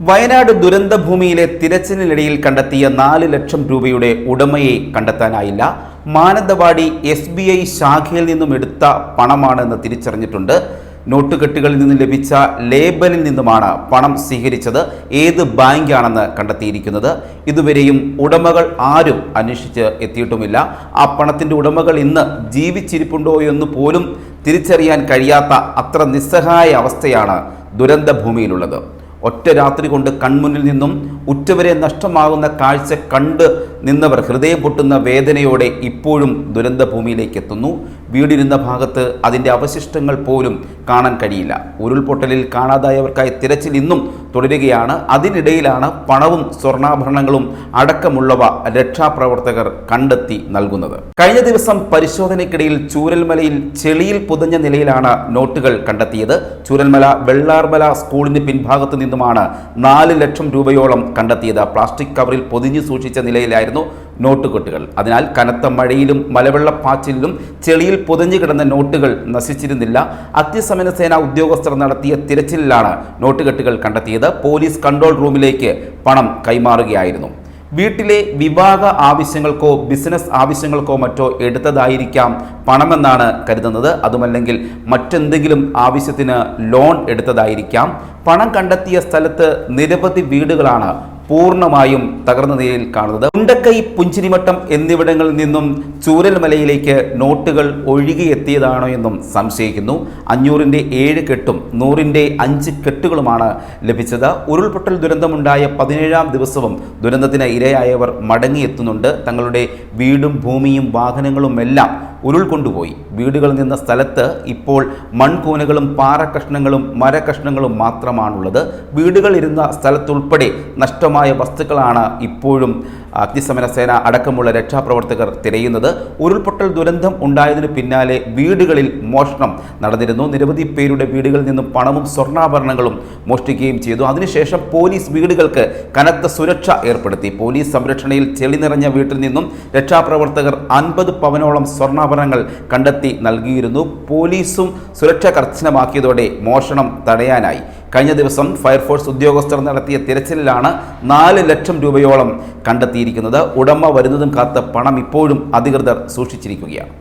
വയനാട് ദുരന്തഭൂമിയിലെ തിരച്ചിലിനിടയിൽ കണ്ടെത്തിയ നാല് ലക്ഷം രൂപയുടെ ഉടമയെ കണ്ടെത്താനായില്ല. മാനന്തവാടി എസ് ബി ഐ ശാഖയിൽ നിന്നും എടുത്ത പണമാണെന്ന് തിരിച്ചറിഞ്ഞിട്ടുണ്ട്. നോട്ടുകെട്ടുകളിൽ നിന്ന് ലഭിച്ച ലേബലിൽ നിന്നുമാണ് പണം സ്വീകരിച്ചത്. ഏത് ബാങ്കാണെന്ന് കണ്ടെത്തിയിരിക്കുന്നത്. ഇതുവരെയും ഉടമകൾ ആരും അന്വേഷിച്ച് എത്തിയിട്ടുമില്ല. ആ പണത്തിന്റെ ഉടമകൾ ഇന്ന് ജീവിച്ചിരിപ്പുണ്ടോ എന്ന് പോലും തിരിച്ചറിയാൻ കഴിയാത്ത അത്ര നിസ്സഹായ അവസ്ഥയാണ് ദുരന്തഭൂമിയിലുള്ളത്. ഒറ്റ രാത്രി കൊണ്ട് കൺമുന്നിൽ നിന്നും ഉറ്റവരെ നഷ്ടമാകുന്ന കാഴ്ച കണ്ട് നിന്നവർ ഹൃദയം പൊട്ടുന്ന വേദനയോടെ ഇപ്പോഴും ദുരന്തഭൂമിയിലേക്ക് എത്തുന്നു. വീടിരുന്ന ഭാഗത്ത് അതിന്റെ അവശിഷ്ടങ്ങൾ പോലും കാണാൻ കഴിയില്ല. ഉരുൾപൊട്ടലിൽ കാണാതായവർക്കായി തിരച്ചിൽ ഇന്നും തുടരുകയാണ്. അതിനിടയിലാണ് പണവും സ്വർണാഭരണങ്ങളും അടക്കമുള്ളവ രക്ഷാപ്രവർത്തകർ കണ്ടെത്തി നൽകുന്നത്. കഴിഞ്ഞ ദിവസം പരിശോധനയ്ക്കിടയിൽ ചൂരൽമലയിൽ ചെളിയിൽ പുതഞ്ഞ നിലയിലാണ് നോട്ടുകൾ കണ്ടെത്തിയത്. ചൂരൽമല വെള്ളാർമല സ്കൂളിന് പിൻഭാഗത്തു നിന്നുമാണ് നാല് ലക്ഷം രൂപയോളം കണ്ടെത്തിയത്. പ്ലാസ്റ്റിക് കവറിൽ പൊതിഞ്ഞു സൂക്ഷിച്ച നിലയിലായിരുന്നു നോട്ടുകെട്ടുകൾ. അതിനാൽ കനത്ത മഴയിലും മലവെള്ളപ്പാച്ചിലും ചെളിയിൽ പൊതിഞ്ഞു കിടന്ന നോട്ടുകൾ നശിച്ചിരുന്നില്ല. അത്യസമന സേനാ ഉദ്യോഗസ്ഥർ നടത്തിയ തിരച്ചിലിലാണ് നോട്ടുകെട്ടുകൾ കണ്ടെത്തിയത്. പോലീസ് കൺട്രോൾ റൂമിലേക്ക് പണം കൈമാറുകയായിരുന്നു. വീട്ടിലെ വിവാഹ ആവശ്യങ്ങൾക്കോ ബിസിനസ് ആവശ്യങ്ങൾക്കോ മറ്റോ എടുത്തതായിരിക്കാം പണമെന്നാണ് കരുതുന്നത്. അതുമല്ലെങ്കിൽ മറ്റെന്തെങ്കിലും ആവശ്യത്തിന് ലോൺ എടുത്തതായിരിക്കാം. പണം കണ്ടെത്തിയ സ്ഥലത്ത് നിരവധി വീടുകളാണ് പൂർണമായും തകർന്ന നിലയിൽ കാണുന്നത്. ഉണ്ടക്കൈ പുഞ്ചിരിമട്ടം എന്നിവിടങ്ങളിൽ നിന്നും ചൂരൽമലയിലേക്ക് നോട്ടുകൾ ഒഴുകിയെത്തിയതാണോ എന്നും സംശയിക്കുന്നു. അഞ്ഞൂറിന്റെ ഏഴ് കെട്ടും നൂറിന്റെ അഞ്ച് കെട്ടുകളുമാണ് ലഭിച്ചത്. ഉരുൾപൊട്ടൽ ദുരന്തമുണ്ടായ പതിനേഴാം ദിവസവും ദുരന്തത്തിന് ഇരയായവർ മടങ്ങിയെത്തുന്നുണ്ട്. തങ്ങളുടെ വീടും ഭൂമിയും വാഹനങ്ങളുമെല്ലാം ഉരുൾ കൊണ്ടുപോയി വീടുകളിൽ നിന്ന സ്ഥലത്ത് ഇപ്പോൾ മൺകൂനകളും പാറക്കഷ്ണങ്ങളും മരക്കഷ്ണങ്ങളും മാത്രമാണുള്ളത്. വീടുകൾ ഇരുന്ന സ്ഥലത്തുൾപ്പെടെ നഷ്ടമായ വസ്തുക്കളാണ് ഇപ്പോഴും അഗ്നിശമന സേന അടക്കമുള്ള രക്ഷാപ്രവർത്തകർ തിരയുന്നത്. ഉരുൾപൊട്ടൽ ദുരന്തം ഉണ്ടായതിനു പിന്നാലെ വീടുകളിൽ മോഷണം നടന്നിരുന്നു. നിരവധി പേരുടെ വീടുകളിൽ നിന്നും പണവും സ്വർണാഭരണങ്ങളും മോഷ്ടിക്കുകയും ചെയ്തു. അതിനുശേഷം പോലീസ് വീടുകൾക്ക് കനത്ത സുരക്ഷ ഏർപ്പെടുത്തി. പോലീസ് സംരക്ഷണയിൽ ചെളി നിറഞ്ഞ വീട്ടിൽ നിന്നും രക്ഷാപ്രവർത്തകർ അൻപത് പവനോളം സ്വർണാഭരണങ്ങൾ കണ്ടെത്തി നൽകിയിരുന്നു. പോലീസും സുരക്ഷ കർശനമാക്കിയതോടെ മോഷണം തടയാനായി. കഴിഞ്ഞ ദിവസം ഫയർഫോഴ്സ് ഉദ്യോഗസ്ഥർ നടത്തിയ തിരച്ചിലിലാണ് നാല് ലക്ഷം രൂപയോളം കണ്ടെത്തിയിരിക്കുന്നത്. ഉടമ വരുന്നതും കാത്ത് പണം ഇപ്പോഴും അധികൃതർ സൂക്ഷിച്ചിരിക്കുകയാണ്.